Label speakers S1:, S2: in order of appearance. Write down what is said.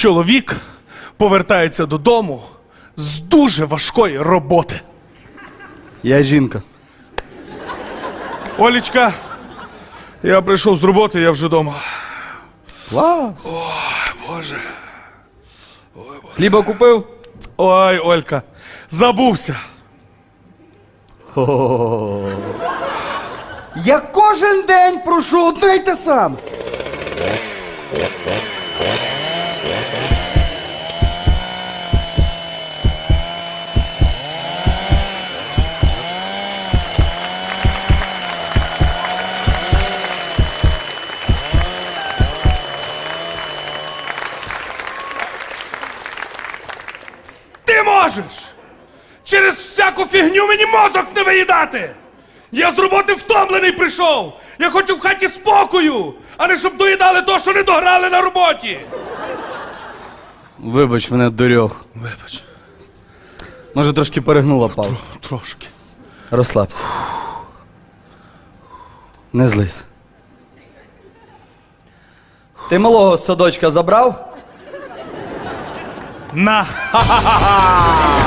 S1: Чоловік повертається додому з дуже важкої роботи.
S2: Я жінка.
S1: Олічка, я прийшов з роботи, я вже вдома.
S2: Клас.
S1: Боже.
S2: Хліба купив?
S1: Ой, Олька, забувся.
S3: Я кожен день прошу одне й те саме.
S1: Можеш! Через всяку фігню мені мозок не виїдати! Я з роботи втомлений прийшов! Я хочу в хаті спокою, а не щоб доїдали то, що не дограли на роботі!
S2: Вибач мене, дурьох.
S1: Вибач,
S2: Може, трошки перегнула палку.
S1: трошки.
S2: Розслабся. Не злись. Ти малого з садочка забрав?
S1: На! Ха-ха-ха-ха!